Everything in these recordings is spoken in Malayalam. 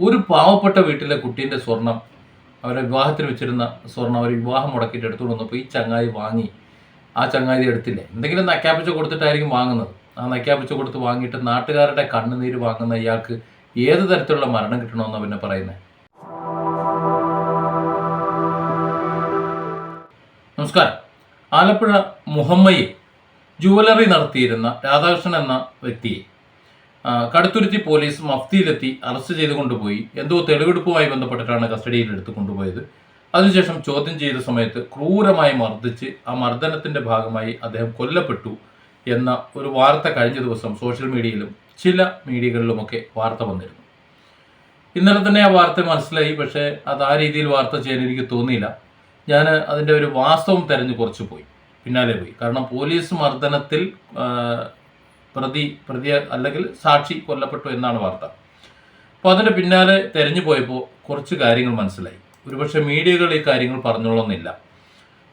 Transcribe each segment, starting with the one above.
ഒരു പാവപ്പെട്ട വീട്ടിലെ കുട്ടീന്റെ സ്വർണം അവരെ വിവാഹത്തിന് വെച്ചിരുന്ന സ്വർണം അവർ വിവാഹം മുടക്കിയിട്ട് എടുത്തുകൊണ്ട് വന്നപ്പോൾ ഈ ചങ്ങായി വാങ്ങി. ആ ചങ്ങാതി എടുത്തില്ലേ? എന്തെങ്കിലും നക്കാപ്പിച്ച കൊടുത്തിട്ടായിരിക്കും വാങ്ങുന്നത്. ആ നക്കാപ്പിച്ച കൊടുത്ത് വാങ്ങിയിട്ട് നാട്ടുകാരുടെ കണ്ണുനീര് വാങ്ങുന്ന ഇയാൾക്ക് ഏത് തരത്തിലുള്ള മരണം കിട്ടണമെന്നാണ് പിന്നെ പറയുന്നത് നമസ്കാരം. ആലപ്പുഴ മുഹമ്മയിൽ ജുവലറി നടത്തിയിരുന്ന രാധാകൃഷ്ണൻ എന്ന വ്യക്തിയെ കടുത്തുരുത്തി പോലീസ് മഫ്തിയിലെത്തി അറസ്റ്റ് ചെയ്ത് കൊണ്ടുപോയി. എന്തോ തെളിവെടുപ്പുമായി ബന്ധപ്പെട്ടിട്ടാണ് കസ്റ്റഡിയിൽ എടുത്തു കൊണ്ടുപോയത്. അതിനുശേഷം ചോദ്യം ചെയ്ത സമയത്ത് ക്രൂരമായി മർദ്ദിച്ച് ആ മർദ്ദനത്തിന്റെ ഭാഗമായി അദ്ദേഹം കൊല്ലപ്പെട്ടു എന്ന ഒരു വാർത്ത കഴിഞ്ഞ ദിവസം സോഷ്യൽ മീഡിയയിലും ചില മീഡിയകളിലുമൊക്കെ വാർത്ത വന്നിരുന്നു. ഇന്നലെ തന്നെ ആ വാർത്ത മനസ്സിലായി പക്ഷേ അത് ആ രീതിയിൽ വാർത്ത ചെയ്യാൻ എനിക്ക് തോന്നിയില്ല. ഞാൻ അതിന്റെ ഒരു വാസ്തവം തെരഞ്ഞു കുറച്ച് പോയി. പിന്നാലെ പോയി. കാരണം പോലീസ് മർദ്ദനത്തിൽ പ്രതി പ്രതി അല്ലെങ്കിൽ സാക്ഷി കൊല്ലപ്പെട്ടു എന്നാണ് വാർത്ത. അപ്പോൾ അതിന് പിന്നാലെ തെരഞ്ഞു പോയപ്പോൾ കുറച്ച് കാര്യങ്ങൾ മനസ്സിലായി. ഒരുപക്ഷെ മീഡിയകൾ ഈ കാര്യങ്ങൾ പറഞ്ഞോളന്നില്ല.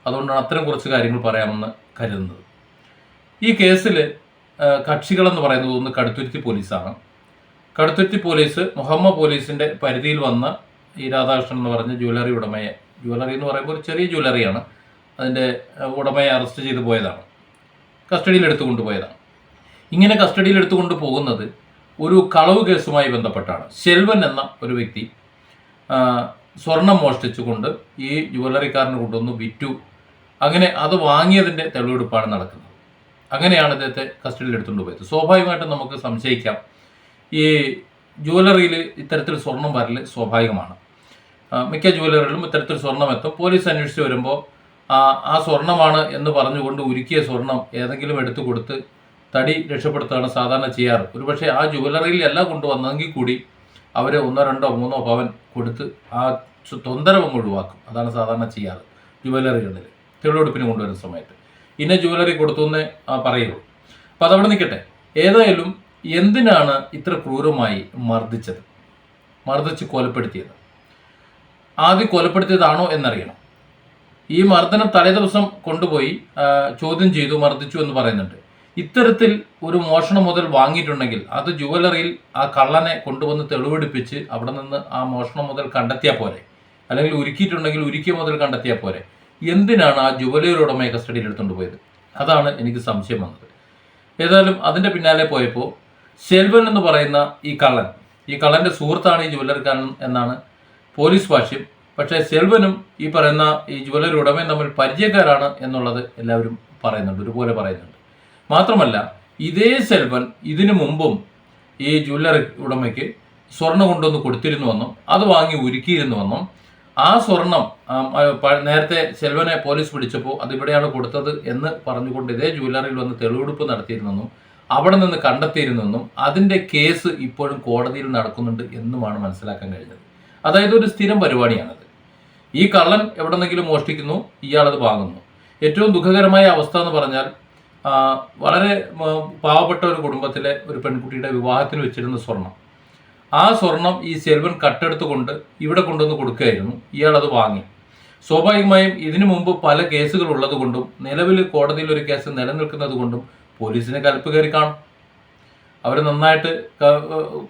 അതുകൊണ്ടാണ് അത്തരം കുറച്ച് കാര്യങ്ങൾ പറയാമെന്ന് കരുതുന്നത്. ഈ കേസിൽ കക്ഷികളെന്ന് പറയുന്നത് ഒന്ന് കടുത്തുരുത്തി പോലീസാണ്. കടുത്തുരുത്തി പോലീസ് മുഹമ്മദ് പോലീസിന്റെ പരിധിയിൽ വന്ന ഈ രാധാകൃഷ്ണൻ എന്ന് പറഞ്ഞ ജ്വല്ലറി ഉടമയെ ജ്വല്ലറി എന്ന് പറയുമ്പോൾ ഒരു ചെറിയ ജ്വല്ലറിയാണ്. അതിന്റെ ഉടമയെ അറസ്റ്റ് ചെയ്തു പോയതാണ്. കസ്റ്റഡിയിൽ എടുത്തു കൊണ്ടുപോയതാണ് ഇങ്ങനെ കസ്റ്റഡിയിൽ എടുത്തുകൊണ്ട് പോകുന്നത് ഒരു കളവ് കേസുമായി ബന്ധപ്പെട്ടാണ്. ശെൽവൻ എന്ന ഒരു വ്യക്തി സ്വർണം മോഷ്ടിച്ചുകൊണ്ട് ഈ ജ്വല്ലറിക്കാരന് കൊണ്ടുവന്ന് വിറ്റു. അങ്ങനെ അത് വാങ്ങിയതിന്റെ തെളിവെടുപ്പാണ് നടക്കുന്നത്. അങ്ങനെയാണ് ഇദ്ദേഹത്തെ കസ്റ്റഡിയിൽ എടുത്തുകൊണ്ട് പോയത്. സ്വാഭാവികമായിട്ടും നമുക്ക് സംശയിക്കാം. ഈ ജ്വല്ലറിയിൽ ഇത്തരത്തിൽ സ്വർണം വരൽ സ്വാഭാവികമാണ്. മിക്ക ജുവലറികളിലും ഇത്തരത്തിൽ സ്വർണം എത്തും. പോലീസ് അന്വേഷിച്ച് വരുമ്പോൾ ആ സ്വർണമാണ് എന്ന് പറഞ്ഞുകൊണ്ട് ഉരുക്കിയ സ്വർണം ഏതെങ്കിലും എടുത്തു കൊടുത്ത് തടി രക്ഷപ്പെടുത്തുകയാണ് സാധാരണ ചെയ്യാറ്. ഒരുപക്ഷെ ആ ജുവലറിയിൽ എല്ലാം കൊണ്ടുവന്നെങ്കിൽ കൂടി അവർ ഒന്നോ രണ്ടോ മൂന്നോ പവൻ കൊടുത്ത് ആ തൊന്തരവ് ഒഴിവാക്കും. അതാണ് സാധാരണ ചെയ്യാറ് ജ്വല്ലറികളിൽ തെളിവെടുപ്പിന് കൊണ്ടുവരുന്ന സമയത്ത്. ഇന്ന ജുവലറി കൊടുത്തു എന്നേ പറയുള്ളൂ. അപ്പോൾ അതവിടെ നിൽക്കട്ടെ. ഏതായാലും എന്തിനാണ് ഇത്ര ക്രൂരമായി മർദ്ദിച്ചത്? മർദ്ദിച്ച് കൊലപ്പെടുത്തിയത്. ആദ്യം കൊലപ്പെടുത്തിയതാണോ എന്നറിയണം. ഈ മർദ്ദനം തലേദിവസം കൊണ്ടുപോയി ചോദ്യം ചെയ്തു മർദ്ദിച്ചു എന്ന് പറയുന്നുണ്ട്. ഇത്തരത്തിൽ ഒരു മോഷണം മുതൽ വാങ്ങിയിട്ടുണ്ടെങ്കിൽ അത് ജുവലറിയിൽ ആ കള്ളനെ കൊണ്ടുവന്ന് തെളിവെടുപ്പിച്ച് അവിടെ നിന്ന് ആ മോഷണം മുതൽ കണ്ടെത്തിയാൽ പോരെ. അല്ലെങ്കിൽ ഉരുക്കിയിട്ടുണ്ടെങ്കിൽ ഉരുക്കിയ മുതൽ കണ്ടെത്തിയാൽ പോരെ. എന്തിനാണ് ആ ജുവലറി ഉടമയെ കസ്റ്റഡിയിൽ എടുത്തുകൊണ്ട് പോയത്? അതാണ് എനിക്ക് സംശയം വന്നത്. ഏതായാലും അതിന്റെ പിന്നാലെ പോയപ്പോൾ ശെൽവൻ എന്ന് പറയുന്ന ഈ കള്ളൻ ഈ കള്ളന്റെ സുഹൃത്താണ് ഈ ജുവലറിക്കാരൻ എന്നാണ് പോലീസ് ഭാഷ്യം പക്ഷേ സെൽവനും ഈ പറയുന്ന ഈ ജുവലറി ഉടമയും തമ്മിൽ പരിചയക്കാരാണ് എന്നുള്ളത് എല്ലാവരും പറയുന്നുണ്ട് ഒരുപോലെ പറയുന്നുണ്ട്. മാത്രമല്ല ഇതേ സെൽവൻ ഇതിനു മുമ്പും ഈ ജ്വല്ലറി ഉടമയ്ക്ക് സ്വർണം കൊണ്ടുവന്ന് കൊടുത്തിരുന്നുവെന്നും അത് വാങ്ങി ഉരുക്കിയിരുന്നുവെന്നും ആ സ്വർണം നേരത്തെ സെൽവനെ പോലീസ് പിടിച്ചപ്പോൾ അതിവിടെയാണ് കൊടുത്തത് എന്ന് പറഞ്ഞുകൊണ്ട് ഇതേ ജ്വല്ലറിയിൽ വന്ന് തെളിവെടുപ്പ് നടത്തിയിരുന്നെന്നും അവിടെ നിന്ന് കണ്ടെത്തിയിരുന്നെന്നും അതിന്റെ കേസ് ഇപ്പോഴും കോടതിയിൽ നടക്കുന്നുണ്ട് എന്നുമാണ് മനസ്സിലാക്കാൻ കഴിഞ്ഞത്. അതായത് ഒരു സ്ഥിരം പരിപാടിയാണത്. ഈ കള്ളൻ എവിടെന്നെങ്കിലും മോഷ്ടിക്കുന്നു ഇയാളത് വാങ്ങുന്നു. ഏറ്റവും ദുഃഖകരമായ അവസ്ഥ എന്ന് പറഞ്ഞാൽ വളരെ പാവപ്പെട്ട ഒരു കുടുംബത്തിലെ ഒരു പെൺകുട്ടിയുടെ വിവാഹത്തിന് വെച്ചിരുന്ന സ്വർണം. ആ സ്വർണം ഈ സെൽവൻ കട്ടെടുത്തുകൊണ്ട് ഇവിടെ കൊണ്ടുവന്ന് കൊടുക്കുകയായിരുന്നു. ഇയാൾ അത് വാങ്ങി. സ്വാഭാവികമായും ഇതിനു മുമ്പ് പല കേസുകൾ ഉള്ളത് കൊണ്ടും നിലവിൽ കോടതിയിൽ ഒരു കേസ് നിലനിൽക്കുന്നത് കൊണ്ടും പോലീസിനെ കലപ്പ് കയറി കാണും. അവർ നന്നായിട്ട്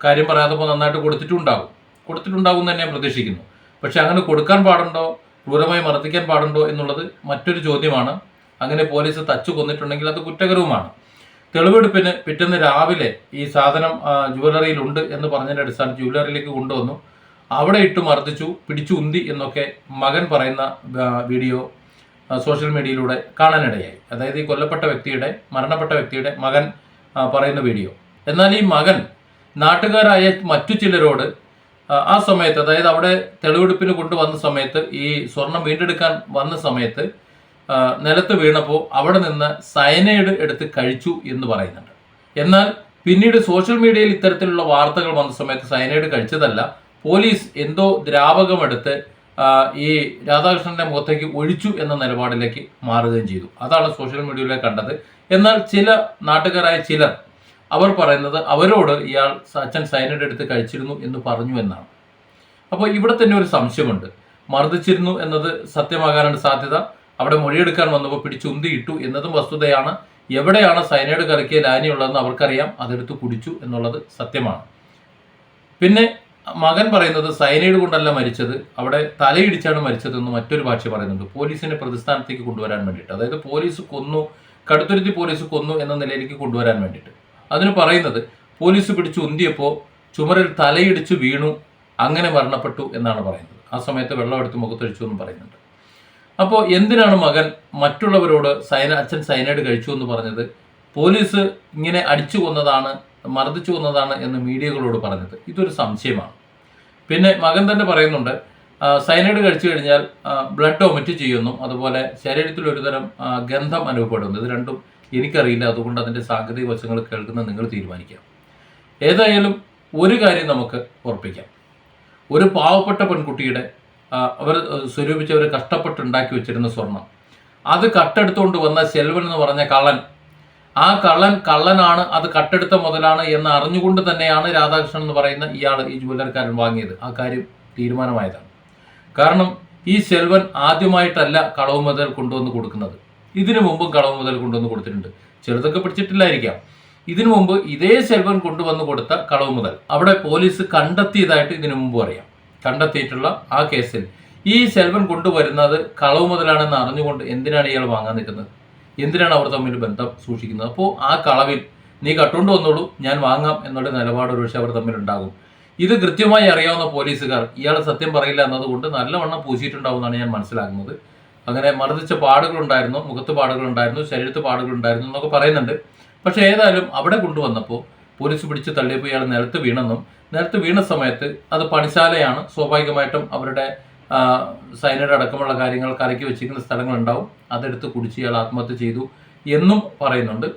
കാര്യം പറയാത്തപ്പോൾ നന്നായിട്ട് കൊടുത്തിട്ടുണ്ടാകും. കൊടുത്തിട്ടുണ്ടാകും തന്നെ ഞാൻ പ്രതീക്ഷിക്കുന്നു. പക്ഷെ അങ്ങനെ കൊടുക്കാൻ പാടുണ്ടോ? ക്രൂരമായി മർദ്ദിക്കാൻ പാടുണ്ടോ എന്നുള്ളത് മറ്റൊരു ചോദ്യമാണ്. അങ്ങനെ പോലീസ് തച്ചു കൊന്നിട്ടുണ്ടെങ്കിൽ അത് കുറ്റകരവുമാണ്. തെളിവെടുപ്പിന് പിറ്റേന്ന് രാവിലെ ഈ സാധനം ജുവലറിയിലുണ്ട് എന്ന് പറഞ്ഞതിന്റെ അടിസ്ഥാനത്തിൽ ജുവലറിയിലേക്ക് കൊണ്ടുവന്നു. അവിടെ ഇട്ട് മർദ്ദിച്ചു പിടിച്ചു ഉന്തി എന്നൊക്കെ മകൻ പറയുന്ന വീഡിയോ സോഷ്യൽ മീഡിയയിലൂടെ കാണാനിടയായി. അതായത് ഈ കൊല്ലപ്പെട്ട വ്യക്തിയുടെ മരണപ്പെട്ട വ്യക്തിയുടെ മകൻ പറയുന്ന വീഡിയോ എന്നാൽ ഈ മകൻ നാട്ടുകാരായ മറ്റു ചിലരോട് ആ, സമയത്ത് അതായത് അവിടെ തെളിവെടുപ്പിന് കൊണ്ടുവന്ന സമയത്ത് ഈ സ്വർണം വീണ്ടെടുക്കാൻ വന്ന സമയത്ത് നിലത്ത് വീണപ്പോൾ അവിടെ നിന്ന് സയനൈഡ് എടുത്ത് കഴിച്ചു എന്ന് പറയുന്നുണ്ട്. എന്നാൽ പിന്നീട് സോഷ്യൽ മീഡിയയിൽ ഇത്തരത്തിലുള്ള വാർത്തകൾ വന്ന സമയത്ത് സയനൈഡ് കഴിച്ചതല്ല പോലീസ് എന്തോ ദ്രാവകമെടുത്ത് ഈ രാധാകൃഷ്ണന്റെ മുഖത്തേക്ക് ഒഴിച്ചു എന്ന നിലപാടിലേക്ക് മാറുകയും ചെയ്തു. അതാണ് സോഷ്യൽ മീഡിയയിലെ കണ്ടത്. എന്നാൽ ചില നാട്ടുകാരായ ചിലർ അവർ പറയുന്നത് അവരോട് ഇയാൾ അച്ഛൻ സൈനൈഡ് എടുത്ത് കഴിച്ചിരുന്നു എന്ന് പറഞ്ഞു എന്നാണ്. അപ്പോൾ ഇവിടെ തന്നെ ഒരു സംശയമുണ്ട്. മർദ്ദിച്ചിരുന്നു എന്നത് സത്യമാകാനാണ് സാധ്യത. അവിടെ മൊഴിയെടുക്കാൻ വന്നപ്പോൾ പിടിച്ചുന്തിയിട്ടു എന്നതും വസ്തുതയാണ്. എവിടെയാണ് സൈനൈഡ് കലക്കിയ ലാനിയുള്ളതെന്ന് അവർക്കറിയാം. അതെടുത്ത് കുടിച്ചു എന്നുള്ളത് സത്യമാണ്. പിന്നെ മകൻ പറയുന്നത് സൈനൈഡ് കൊണ്ടല്ല മരിച്ചത്. അവിടെ തലയിടിച്ചാണ് മരിച്ചതെന്ന് മറ്റൊരു ഭാഷ പറയുന്നുണ്ട്. പോലീസിനെ പ്രതിസ്ഥാനത്തേക്ക് കൊണ്ടുവരാൻ വേണ്ടിയിട്ട്. അതായത് പോലീസ് കൊന്നു കടുത്തുരുത്തി പോലീസ് കൊന്നു എന്ന നിലയിലേക്ക് കൊണ്ടുവരാൻ വേണ്ടിയിട്ട്. അതിന് പറയുന്നത് പോലീസ് പിടിച്ചു ഉന്തിയപ്പോൾ ചുമരിൽ തലയിടിച്ച് വീണു അങ്ങനെ മരണപ്പെട്ടു എന്നാണ് പറയുന്നത്. ആ സമയത്ത് വെള്ളമെടുത്ത് മുഖത്തൊഴിച്ചു എന്ന് പറയുന്നുണ്ട്. അപ്പോൾ എന്തിനാണ് മകൻ മറ്റുള്ളവരോട് സൈന അച്ഛൻ സൈനൈഡ് കഴിച്ചു എന്ന് പറഞ്ഞത്? പോലീസ് ഇങ്ങനെ അടിച്ചു കൊന്നതാണ് മർദ്ദിച്ചു കൊന്നതാണ് എന്ന് മീഡിയകളോട് പറഞ്ഞത്. ഇതൊരു സംശയമാണ്. പിന്നെ മകൻ തന്നെ പറയുന്നുണ്ട് സൈനൈഡ് കഴിച്ചു കഴിഞ്ഞാൽ ബ്ലഡ് ഒമിറ്റ് ചെയ്യുന്നു. അതുപോലെ ശരീരത്തിൽ ഒരുതരം ഗന്ധം അനുഭവപ്പെടുന്നു. ഇത് രണ്ടും എനിക്കറിയില്ല. അതുകൊണ്ട് അതിന്റെ സാങ്കേതിക വശങ്ങൾ കേൾക്കുന്ന നിങ്ങൾ തീരുമാനിക്കാം. ഏതായാലും ഒരു കാര്യം നമുക്ക് ഉറപ്പിക്കാം. ഒരു പാവപ്പെട്ട പെൺകുട്ടിയുടെ അവർ സ്വരൂപിച്ച് അവർ കഷ്ടപ്പെട്ടുണ്ടാക്കി വെച്ചിരുന്ന സ്വർണം. അത് കട്ടെടുത്തുകൊണ്ട് വന്ന സെൽവൻ എന്ന് പറഞ്ഞ കള്ളൻ. ആ കള്ളൻ കള്ളനാണ് അത് കട്ടെടുത്ത മുതലാണ് എന്ന് അറിഞ്ഞുകൊണ്ട് തന്നെയാണ് രാധാകൃഷ്ണൻ എന്ന് പറയുന്ന ഇയാൾ ഈ ജുവലറിക്കാരൻ വാങ്ങിയത്. ആ കാര്യം തീരുമാനമായതാണ്. കാരണം ഈ സെൽവൻ ആദ്യമായിട്ടല്ല കളവ് മുതൽ കൊണ്ടുവന്ന് കൊടുക്കുന്നത്. ഇതിനു മുമ്പും കളവ് മുതൽ കൊണ്ടുവന്ന് കൊടുത്തിട്ടുണ്ട്. ചെറുതൊക്കെ പിടിച്ചിട്ടില്ലായിരിക്കാം ഇതിനു മുമ്പ് ഇതേ സെൽവൻ കൊണ്ടുവന്ന് കൊടുത്ത കളവ് മുതൽ. അവിടെ പോലീസ് കണ്ടെത്തിയതായിട്ട് ഇതിനു മുമ്പ് അറിയാം. കണ്ടെത്തിയിട്ടുള്ള ആ കേസിൽ. ഈ സെൽവൻ കൊണ്ടുവരുന്നത് കളവ് മുതലാണെന്ന് അറിഞ്ഞുകൊണ്ട് എന്തിനാണ് ഇയാൾ വാങ്ങാൻ നിൽക്കുന്നത്? എന്തിനാണ് അവർ തമ്മിൽ ബന്ധം സൂക്ഷിക്കുന്നത്? അപ്പോൾ ആ കളവിൽ നീ കട്ടുകൊണ്ട് വന്നോളൂ ഞാൻ വാങ്ങാം എന്നുള്ള നിലപാട് ഒരുപക്ഷെ അവർ തമ്മിൽ ഉണ്ടാകും. ഇത് കൃത്യമായി അറിയാവുന്ന പോലീസുകാർ ഇയാൾ സത്യം പറയില്ല എന്നതുകൊണ്ട് നല്ലവണ്ണം പൂശിയിട്ടുണ്ടാവും എന്നാണ് ഞാൻ മനസ്സിലാക്കുന്നത്. അങ്ങനെ മർദ്ദിച്ച പാടുകളുണ്ടായിരുന്നു മുഖത്ത് പാടുകളുണ്ടായിരുന്നു ശരീരത്ത് പാടുകളുണ്ടായിരുന്നു എന്നൊക്കെ പറയുന്നുണ്ട്. പക്ഷേ ഏതായാലും അവിടെ കൊണ്ടുവന്നപ്പോൾ പോലീസ് പിടിച്ച് തള്ളിയപ്പോൾ ഇയാൾ നിലത്ത് വീണെന്നും നിലത്ത് വീണ സമയത്ത് അത് പണിശാലയാണ്. സ്വാഭാവികമായിട്ടും അവരുടെ സൈനയുടെ അടക്കമുള്ള കാര്യങ്ങൾ കലക്കി വെച്ചിരിക്കുന്ന സ്ഥലങ്ങളുണ്ടാവും. അതെടുത്ത് കുടിച്ച് ഇയാൾ ആത്മഹത്യ ചെയ്തു എന്നും പറയുന്നുണ്ട്.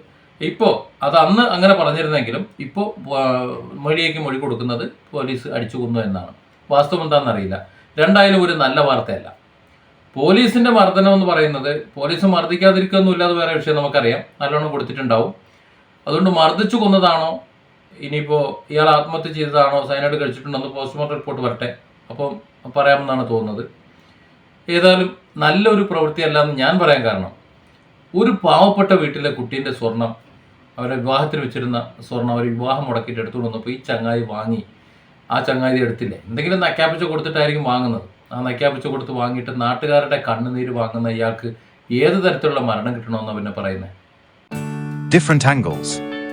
ഇപ്പോൾ അത് അന്ന് അങ്ങനെ പറഞ്ഞിരുന്നെങ്കിലും ഇപ്പോൾ മൊഴിയേക്ക് മൊഴി കൊടുക്കുന്നത് പോലീസ് അടിച്ചു കൊന്നു എന്നാണ്. വാസ്തവം എന്താണെന്നറിയില്ല. രണ്ടായാലും ഒരു നല്ല വാർത്തയല്ല. പോലീസിന്റെ മർദ്ദനം എന്ന് പറയുന്നത് പോലീസ് മർദ്ദിക്കാതിരിക്കൊന്നുമില്ല അത് വേറെ വിഷയം നമുക്കറിയാം. നല്ലോണം കൊടുത്തിട്ടുണ്ടാവും. അതുകൊണ്ട് മർദ്ദിച്ചു കൊന്നതാണോ ഇനിയിപ്പോൾ ഇയാൾ ആത്മഹത്യ ചെയ്തതാണോ? സൈനൈഡ് കഴിച്ചിട്ടുണ്ടെന്ന് പോസ്റ്റ്മോർട്ടം റിപ്പോർട്ട് വരട്ടെ. അപ്പം പറയാമെന്നാണ് തോന്നുന്നത്. ഏതായാലും നല്ലൊരു പ്രവൃത്തിയല്ല എന്ന് ഞാൻ പറയാൻ കാരണം. ഒരു പാവപ്പെട്ട വീട്ടിലെ കുട്ടീന്റെ സ്വർണം അവരുടെ വിവാഹത്തിന് വെച്ചിരുന്ന സ്വർണം അവർ വിവാഹം മുടക്കിയിട്ട് എടുത്തുകൊണ്ട് വന്നപ്പോൾ ഈ ചങ്ങായി വാങ്ങി. ആ ചങ്ങാതി എടുത്തില്ലേ? എന്തെങ്കിലും നക്കാപ്പിച്ച കൊടുത്തിട്ടായിരിക്കും വാങ്ങുന്നത്. ആ നക്കാപ്പിച്ച കൊടുത്ത് വാങ്ങിയിട്ട് നാട്ടുകാരുടെ കണ്ണുനീര് വാങ്ങുന്ന ഇയാൾക്ക് ഏത് തരത്തിലുള്ള മരണം കിട്ടണമെന്നാണ് പിന്നെ പറയുന്നത് different angles.